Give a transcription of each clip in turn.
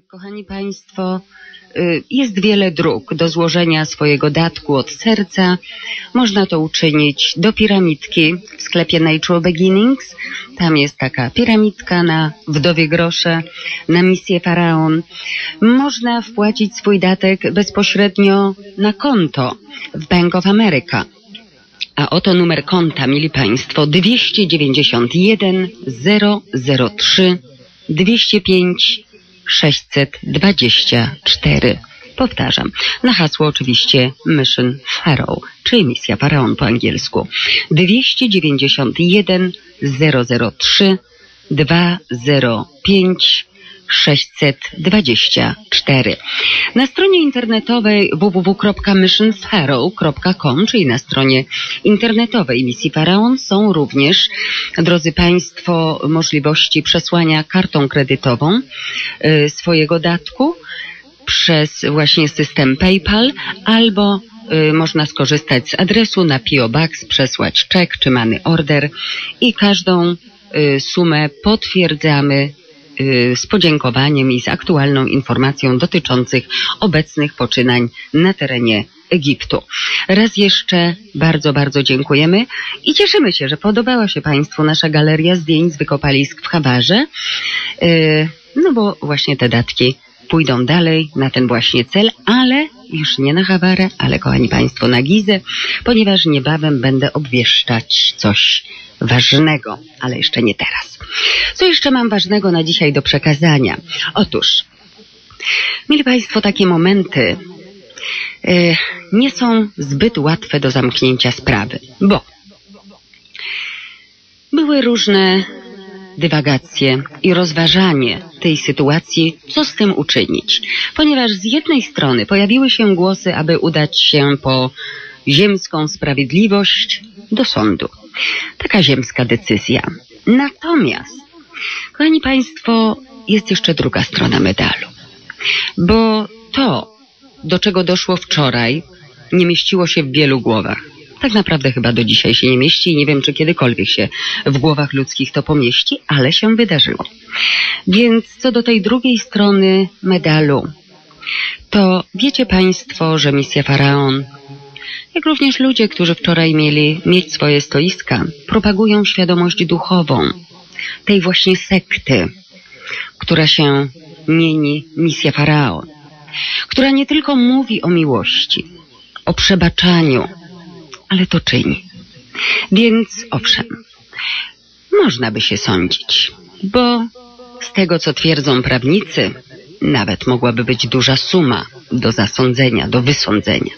Kochani Państwo, y, jest wiele dróg do złożenia swojego datku od serca. Można to uczynić do piramidki w sklepie Natural Beginnings. Tam jest taka piramidka na wdowie grosze, na misję Faraon. Można wpłacić swój datek bezpośrednio na konto w Bank of America. A oto numer konta, mili Państwo, 291 003 205 624. Powtarzam, na hasło oczywiście Mission Pharaoh, czyli misja Faraon po angielsku. 291 003 205 624. Na stronie internetowej www.missionpharaoh.com, czyli na stronie internetowej misji Faraon są również, drodzy Państwo, możliwości przesłania kartą kredytową y, swojego datku przez właśnie system PayPal albo y, można skorzystać z adresu na PO Box, przesłać czek czy money order i każdą y, sumę potwierdzamy z podziękowaniem i z aktualną informacją dotyczących obecnych poczynań na terenie Egiptu. Raz jeszcze bardzo, bardzo dziękujemy i cieszymy się, że podobała się Państwu nasza galeria zdjęć z wykopalisk w Hawarze. Y, No bo właśnie te datki pójdą dalej na ten właśnie cel, ale już nie na Hawarę, ale kochani Państwo na Gizę, ponieważ niebawem będę obwieszczać coś ważnego, ale jeszcze nie teraz. Co jeszcze mam ważnego na dzisiaj do przekazania? Otóż, mili Państwo, takie momenty y, nie są zbyt łatwe do zamknięcia sprawy, bo były różne dywagacje i rozważanie tej sytuacji, co z tym uczynić. Ponieważ z jednej strony pojawiły się głosy, aby udać się po ziemską sprawiedliwość do sądu. Taka ziemska decyzja. Natomiast, kochani Państwo, jest jeszcze druga strona medalu. Bo to, do czego doszło wczoraj, nie mieściło się w wielu głowach. Tak naprawdę chyba do dzisiaj się nie mieści i nie wiem, czy kiedykolwiek się w głowach ludzkich to pomieści, ale się wydarzyło. Więc co do tej drugiej strony medalu, to wiecie Państwo, że misja Faraon, jak również ludzie, którzy wczoraj mieli mieć swoje stoiska, propagują świadomość duchową tej właśnie sekty, która się mieni misja Faraon, która nie tylko mówi o miłości, o przebaczaniu, ale to czyni. Więc owszem, można by się sądzić, bo z tego, co twierdzą prawnicy, nawet mogłaby być duża suma do zasądzenia, do wysądzenia.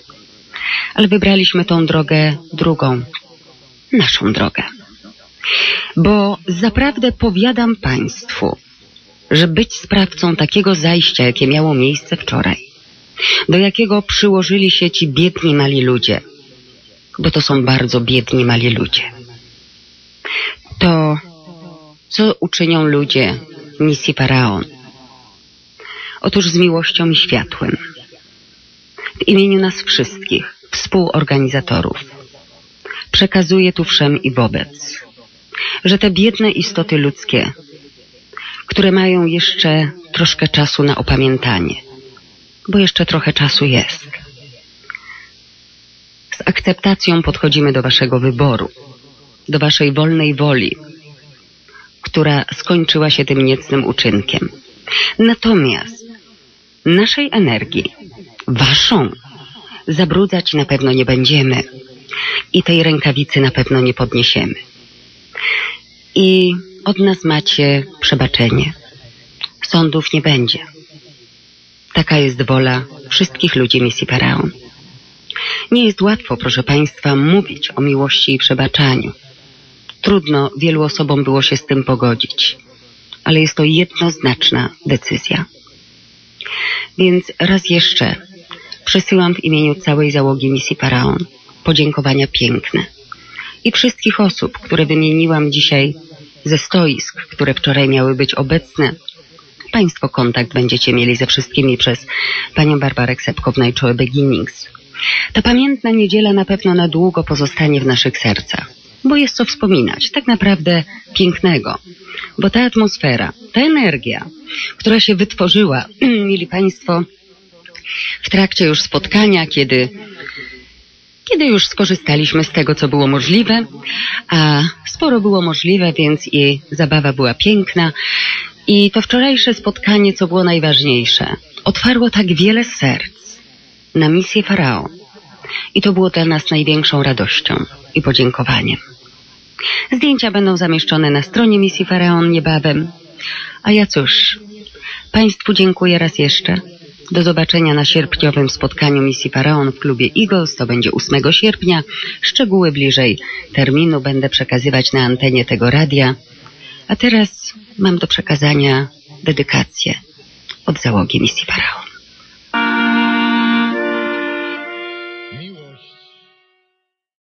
Ale wybraliśmy tą drogę drugą, naszą drogę. Bo zaprawdę powiadam Państwu, że być sprawcą takiego zajścia, jakie miało miejsce wczoraj, do jakiego przyłożyli się ci biedni mali ludzie, bo to są bardzo biedni mali ludzie. To, co uczynią ludzie misji Faraon? Otóż z miłością i światłem. W imieniu nas wszystkich, współorganizatorów, przekazuję tu wszem i wobec, że te biedne istoty ludzkie, które mają jeszcze troszkę czasu na opamiętanie, bo jeszcze trochę czasu jest, z akceptacją podchodzimy do Waszego wyboru, do Waszej wolnej woli, która skończyła się tym niecnym uczynkiem. Natomiast naszej energii, Waszą, zabrudzać na pewno nie będziemy i tej rękawicy na pewno nie podniesiemy. I od nas macie przebaczenie. Sądów nie będzie. Taka jest wola wszystkich ludzi misji Faraon. Nie jest łatwo, proszę Państwa, mówić o miłości i przebaczaniu. Trudno wielu osobom było się z tym pogodzić, ale jest to jednoznaczna decyzja. Więc raz jeszcze przesyłam w imieniu całej załogi misji Faraon podziękowania piękne i wszystkich osób, które wymieniłam dzisiaj ze stoisk, które wczoraj miały być obecne. Państwo kontakt będziecie mieli ze wszystkimi przez panią Barbarę Ksepko w Najczoły Beginnings. Ta pamiętna niedziela na pewno na długo pozostanie w naszych sercach. bo jest co wspominać, tak naprawdę pięknego. Bo ta atmosfera, ta energia, która się wytworzyła, mieli Państwo, w trakcie już spotkania, kiedy kiedy już skorzystaliśmy z tego, co było możliwe, a sporo było możliwe, więc i zabawa była piękna. I to wczorajsze spotkanie, co było najważniejsze, otwarło tak wiele serc na misję Faraon. I to było dla nas największą radością i podziękowaniem. Zdjęcia będą zamieszczone na stronie misji Faraon niebawem. A ja cóż, Państwu dziękuję raz jeszcze. Do zobaczenia na sierpniowym spotkaniu misji Faraon w klubie Eagles. To będzie 8 sierpnia. Szczegóły bliżej terminu będę przekazywać na antenie tego radia. A teraz mam do przekazania dedykację od załogi misji Faraon.